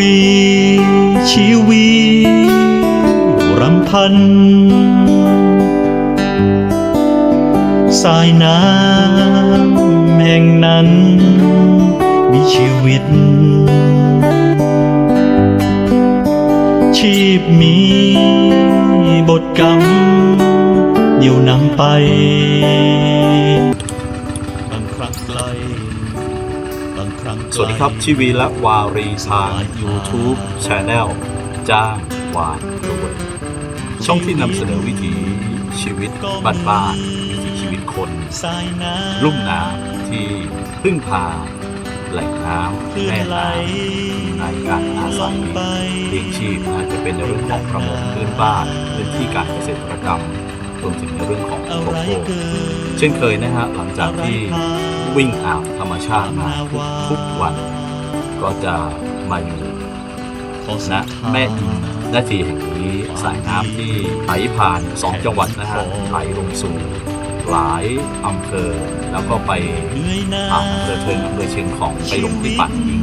รีชีวีรำพัน สายน้ำแห่งนั้น มีชีวิต ชีพมีบทกรรมเดี่ยวนำไป สวัสดีครับชีวีและวารีทาง YouTube Channel จ้างวานรวยช่องที่นำเสนอวิถีชีวิตบ้านๆวิถีชีวิตคนสายน้ำลุ่มน้ำที่พึ่งพาแหล่งน้ำคลื่นแม่ไหลน้ำในการอาศัยลงไปเลี้ยงชีพนะจะเป็นในเรื่องของประมงพื้นบ้านพื้นที่การเกษตรกรรมรวมถึงในเรื่องของอะโคไรโค่ เช่นเคยนะฮะหลังจากที่วิ่งอ่าวธรรมชาติมาทุกวัน ก็จะมาอยู่ณแม่อินนาทีแห่งนี้สายน้ำที่ไหลผ่านสองจังหวัดนะฮะไหลลงสู่หลายอำเภอ แล้วก็ไปอาผ่านอำเภอเทิงอำเภอเชียงของไปลงที่ป่านยิง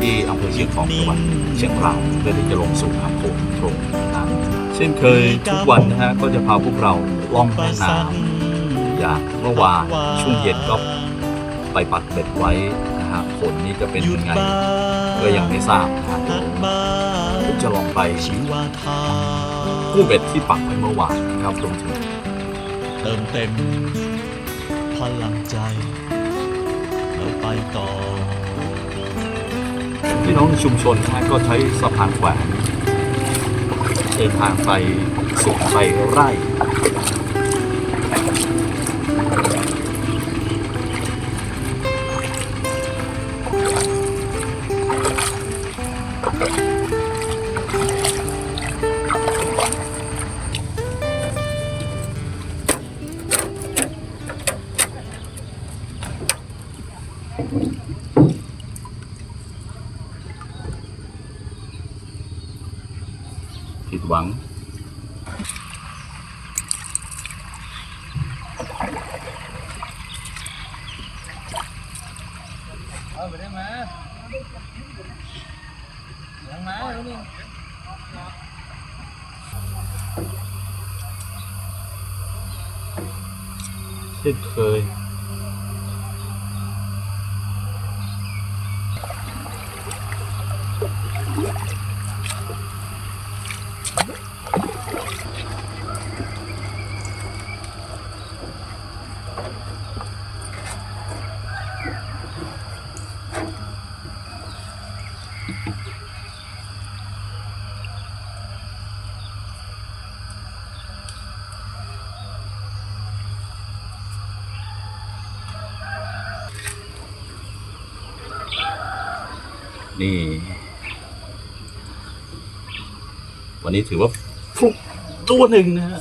ที่อำเภอเชียงของจังหวัดเชียงรายเพื่อที่จะลงสู่น้ำโขงตรงนั้นเช่นเคยทุกวันนะฮะก็จะพาพวกเราล่องแม่น้ำ อย่างเมื่อวานช่วงเย็นก็ไปปักเบ็ดไว้นะฮะผลนี้จะเป็นยังไงก็ยังไม่ทราบนะฮะเดี๋ยวผมจะลองไปชีวาทากู้เบ็ดที่ปักไว้เมื่อวานนะครับรวมถึงเติมเต็มพลังใจแล้วไปต่อพี่น้องในชุมชนนะฮะก็ใช้สะพานแขวนเดินทางไปสวนไปไร่ เช่นเคย นี่ วันนี้ถือว่าฟลุกตัวหนึ่งนะฮะ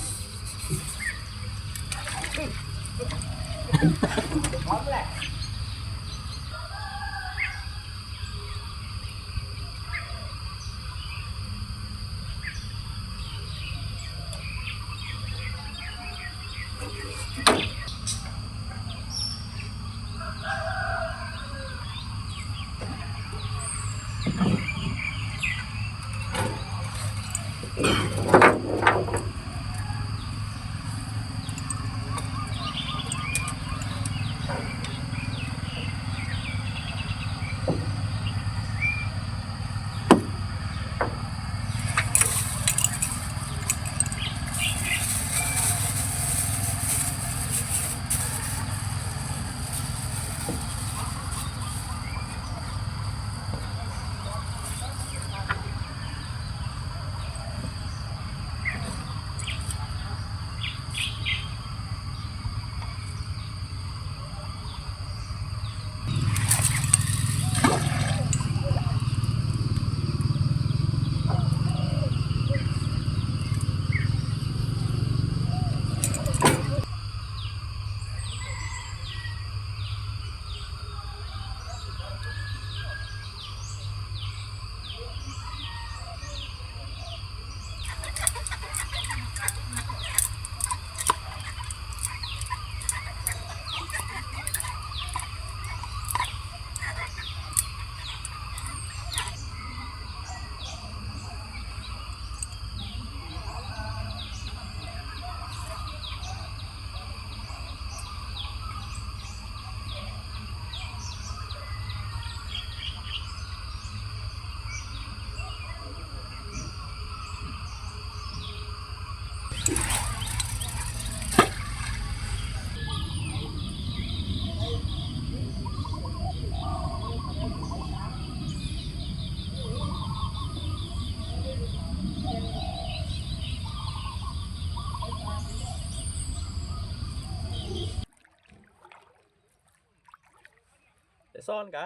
ซ่อนกะ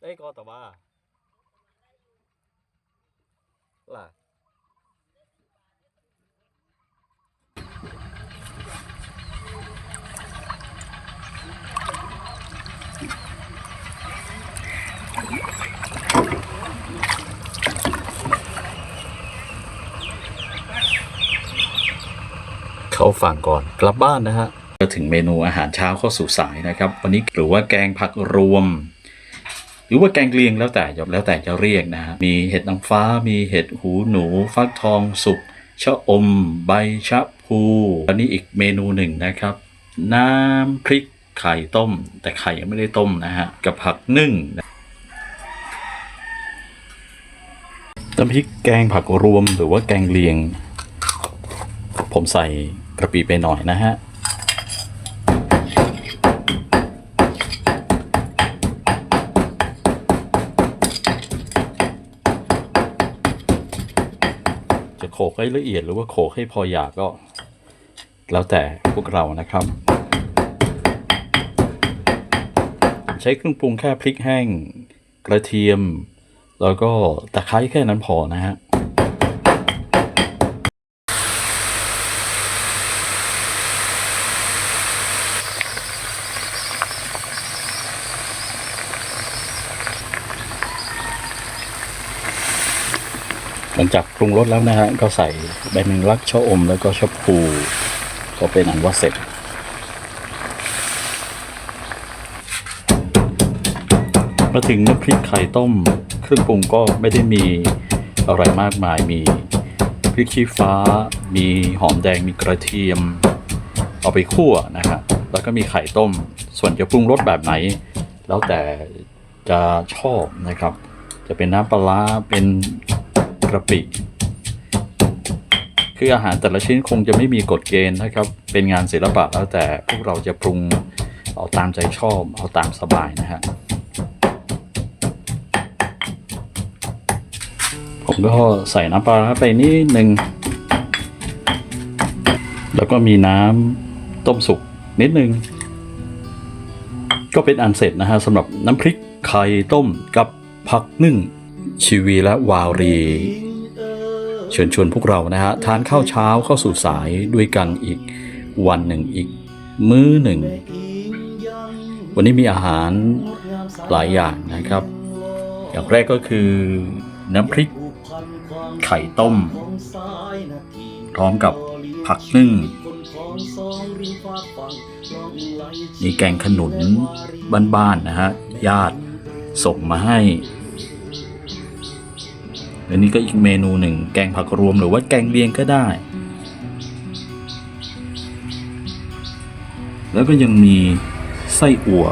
ได้ก็แต่ว่าล่ะเข้าฝั่งก่อนกลับบ้านนะฮะ ก็ถึงเมนูอาหารเช้าเข้าสู่สายนะครับ วันนี้หรือว่าแกงผักรวม หรือว่าแกงเลียงแล้วแต่แล้วแต่จะเรียกนะฮะมีเห็ดนางฟ้ามีเห็ดหูหนู ฟักทองสุกชะอม ใบชะพูอันนี้อีกเมนูหนึ่งนะครับ น้ำพริกไข่ต้ม แต่ไข่ยังไม่ได้ต้มนะฮะกับผักนึ่งน้ำพริกแกงผักรวมหรือว่าแกงเลียง ผมใส่กระปิไปหน่อยนะฮะ ขกให้ละเอียดหรือว่าโขกให้พอหยาบก็ แล้วแต่พวกเรานะครับ ใช้เครื่องปรุงแค่พริกแห้ง กระเทียม แล้วก็ตะไคร้แค่นั้นพอนะฮะ หลังจากปรุงรสแล้วนะฮะก็ใส่ใบแมงลักชะอมแล้วก็ชะพูก็เป็นอันว่าเสร็จมาถึงน้ำพริกไข่ต้ม เครื่องปรุงก็ไม่ได้มีอะไรมากมายมีพริกชี้ฟ้า มีหอมแดงมีกระเทียม เอาไปคั่วนะฮะแล้วก็มีไข่ต้ม ส่วนจะปรุงรสแบบไหน แล้วแต่จะชอบนะครับ จะเป็นน้ำปลาเป็น กระปิ คืออาหารแต่ละชิ้นคงจะไม่มีกฎเกณฑ์นะครับ เป็นงานศิลปะแล้วแต่พวกเราจะปรุงเอาตามใจชอบ เอาตามสบายนะฮะผมก็ใส่น้ำปลาไปนิดหนึ่งแล้วก็มีน้ำต้มสุกนิดนึง ก็เป็นอันเสร็จนะฮะสำหรับน้ำพริกไข่ต้มกับผักนึ่งชีวีและวาวรี เชิญชวนพวกเรานะฮะทานข้าวเช้าเข้าสู่สายด้วยกันอีกวันหนึ่งอีก มื้อหนึ่ง วันนี้มีอาหารหลายอย่างนะครับ อย่างแรกก็คือน้ำพริกไข่ต้ม พร้อมกับผักนึ่งมีแกงขนุนบ้านๆนะฮะญาติส่งมาให้ อันนี้ก็อีกเมนูหนึ่งแกงผักรวมหรือว่าแกงเลียงก็ได้ แล้วก็ยังมีไส้อั่ว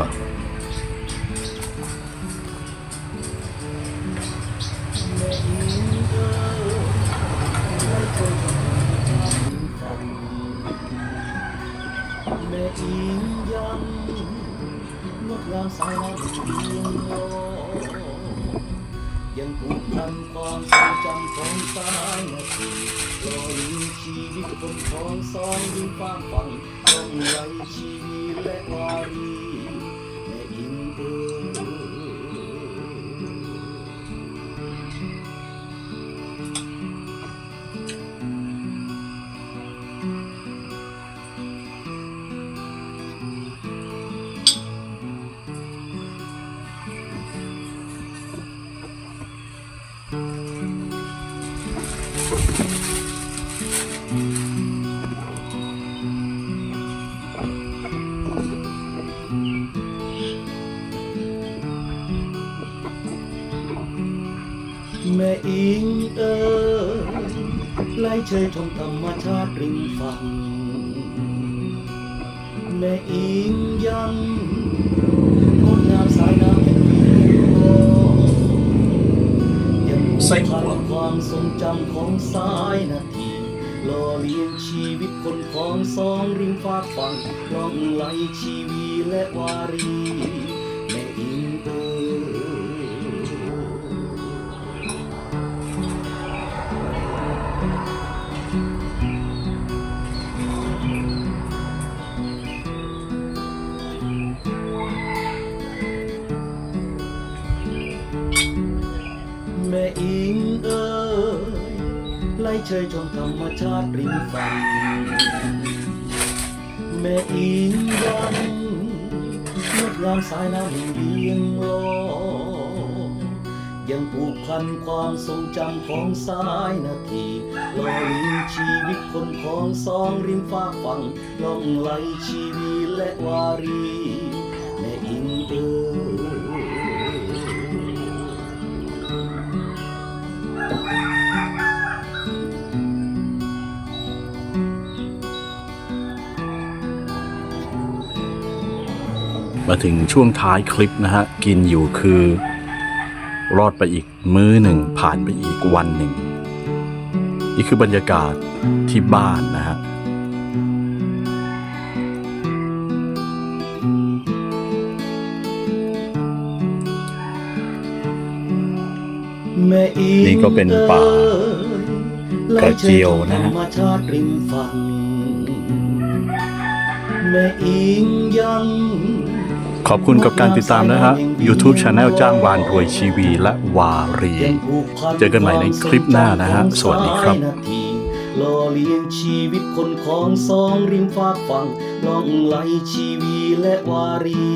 แม่อิง ยังงดงามสายน้ำเพียงรอยังผูกพันความทรงจำของสายนาทีรอยชีวิตบนของสองดินฟ้าฝังต้องไหลชีวีและวารี ล่เชยชมธรรมชาติริมฝั่งแม่อิงยังงดงามสายน้ำเป็นเพียงยังผูกพันความทรงจำของสายนาทีหล่อเลี้ยงชีวิตคนของสองริมฟ้ากฝั่งล่องไหลชีวีและวารี เชยชมธรรมชาติริมฝั่งแม่อิงยังงดงามสายน้ำแห่งเวียงลอยังผูกพันความทรงจำของสายนาทีลอยงชีวิตคนของสองริมฟ้าฝั่งล่องไหลชีวีและวารีแม่อิงเอ๋ย มาถึงช่วงท้ายคลิปนะฮะ กินอยู่คือ รอดไปอีกมื้อหนึ่ง ผ่านไปอีกวันหนึ่ง นี่คือบรรยากาศที่บ้านนะฮะนี่ก็เป็นป่ากระเจียวนะฮะธรรมชาติริมฝั่งแม่อิงยัง ขอบคุณกับการติดตามนะฮะ YouTube Channel จ้างวานรวยชีวีและวารี เจอกันใหม่ในคลิปหน้านะฮะ สวัสดีครับสายนาทีหล่อเลี้ยงชีวิตคนของสองริมฟ้ากฝั่งล่องไหลชีวีและวารี